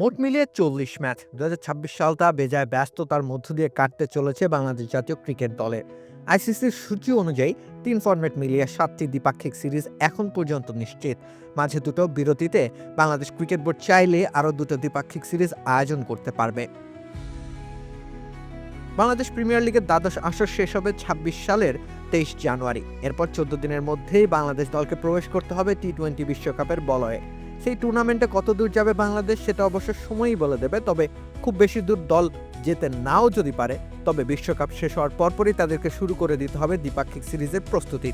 মোট মিলিয়ে চল্লিশ ম্যাচ। দু সালটা বেজায় ব্যস্ততার মধ্য দিয়ে কাটতে চলেছে বাংলাদেশ জাতীয় ক্রিকেট দলের আইসিসির সূচি অনুযায়ী তিন ফরম্যাট মিলিয়ে সাতটি দ্বিপাক্ষিক সিরিজ এখন পর্যন্ত নিশ্চিত। মাঝে দুটো বিরতিতে বাংলাদেশ ক্রিকেট বোর্ড চাইলে আরও দুটো দ্বিপাক্ষিক সিরিজ আয়োজন করতে পারবে। বাংলাদেশ প্রিমিয়ার লিগের দ্বাদশ আসর শেষ হবে ছাব্বিশ সালের তেইশ জানুয়ারি। এরপর চোদ্দ দিনের মধ্যেই বাংলাদেশ দলকে প্রবেশ করতে হবে টি টোয়েন্টি বিশ্বকাপের বলয়ে। সেই টুর্নামেন্টে কত দূর যাবে বাংলাদেশ সেটা অবশ্য সময়ই বলে দেবে, তবে খুব বেশি দূর দল যেতে নাও যদি পারে, তবে বিশ্বকাপ শেষ হওয়ার পরপরই তাদেরকে শুরু করে দিতে হবে দ্বিপাক্ষিক সিরিজের প্রস্তুতি।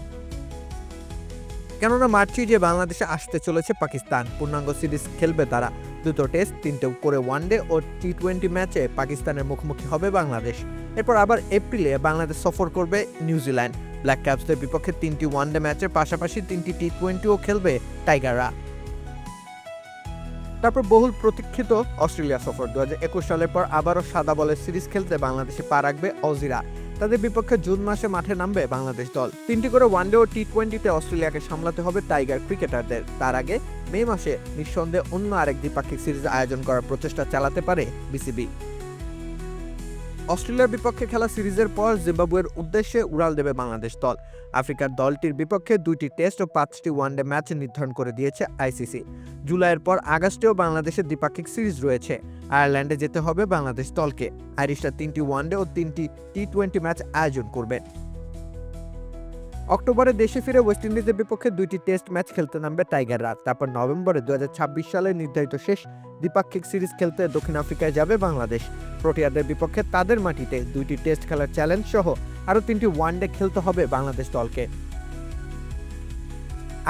কেননা মার্চই যে বাংলাদেশে আসতে চলেছে পাকিস্তান, পূর্ণাঙ্গ সিরিজ খেলবে তারা। দুটো টেস্ট, তিনটে করে ওয়ানডে ও টি টোয়েন্টি ম্যাচে পাকিস্তানের মুখোমুখি হবে বাংলাদেশ। এরপর আবার এপ্রিলে বাংলাদেশ সফর করবে নিউজিল্যান্ড ব্ল্যাক ক্যাপসদের বিপক্ষে তিনটি ওয়ানডে ম্যাচের পাশাপাশি তিনটি টি টোয়েন্টিও খেলবে টাইগাররা। তারপর বহুল প্রতীক্ষিত অস্ট্রেলিয়া সফর। দু সালের পর আবারও সাদা বলের সিরিজ খেলতে বাংলাদেশে পা রাখবে অজিরা তাদের বিপক্ষে জুন মাসে মাঠে নামবে বাংলাদেশ দল। তিনটি করে ওয়ানডে ও টি টোয়েন্টিতে অস্ট্রেলিয়াকে সামলাতে হবে টাইগার ক্রিকেটারদের। তার আগে মে মাসে নিঃসন্দেহে অন্য আরেক দ্বিপাক্ষিক সিরিজ আয়োজন করার প্রচেষ্টা চালাতে পারে বিসিবি। অস্ট্রেলিয়ার বিপক্ষে খেলা সিরিজের পর জিম্বাবুয়ের উদ্দেশ্যে উড়াল দেবে বাংলাদেশ দল। আফ্রিকার দলটির বিপক্ষে দুইটি টেস্ট ও পাঁচটি ওয়ানডে ম্যাচ নির্ধারণ করে দিয়েছে আইসিসি। জুলাইয়ের পর আগস্টেও বাংলাদেশের দ্বিপাক্ষিক সিরিজ রয়েছে। আয়ারল্যান্ডে যেতে হবে বাংলাদেশ দলকে। আইরিশরা তিনটি ওয়ানডে ও তিনটি টি টোয়েন্টি ম্যাচ আয়োজন করবে। অক্টোবরে দেশে ফিরে ওয়েস্ট ইন্ডিজের বিপক্ষে দুইটি টেস্ট ম্যাচ খেলতে নামবে টাইগাররা। তারপর নভেম্বরে দুই হাজার ছাব্বিশ সালে নির্ধারিত শেষ দ্বিপাক্ষিক সিরিজ খেলতে দক্ষিণ আফ্রিকায় যাবে বাংলাদেশ। প্রোটিয়াদের বিপক্ষে তাদের মাটিতে দুইটি টেস্ট খেলার চ্যালেঞ্জ সহ আরও তিনটি ওয়ানডে খেলতে হবে বাংলাদেশ দলকে।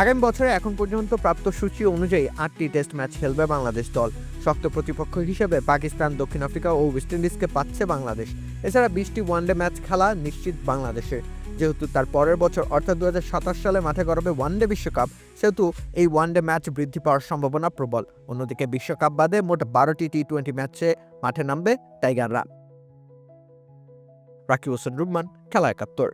আগামী বছরে এখন পর্যন্ত প্রাপ্ত সূচি অনুযায়ী আটটি টেস্ট ম্যাচ খেলবে বাংলাদেশ দল। শক্ত প্রতিপক্ষ হিসেবে পাকিস্তান, দক্ষিণ আফ্রিকা ও ওয়েস্ট ইন্ডিজকে পাচ্ছে বাংলাদেশ। এছাড়া বিশটি ওয়ানডে ম্যাচ খেলা নিশ্চিত বাংলাদেশে যেহেতু তার পরের বছর, অর্থাৎ দু হাজার সাতাশ সালে মাঠে গড়াবে ওয়ানডে বিশ্বকাপ, সেহেতু এই ওয়ানডে ম্যাচ বৃদ্ধি পাওয়ার সম্ভাবনা প্রবল। অন্যদিকে বিশ্বকাপ বাদে মোট বারোটি টি টোয়েন্টি ম্যাচে মাঠে নামবে টাইগাররা। রাকিব হোসেন রুম্মান খেলা একাত্তর।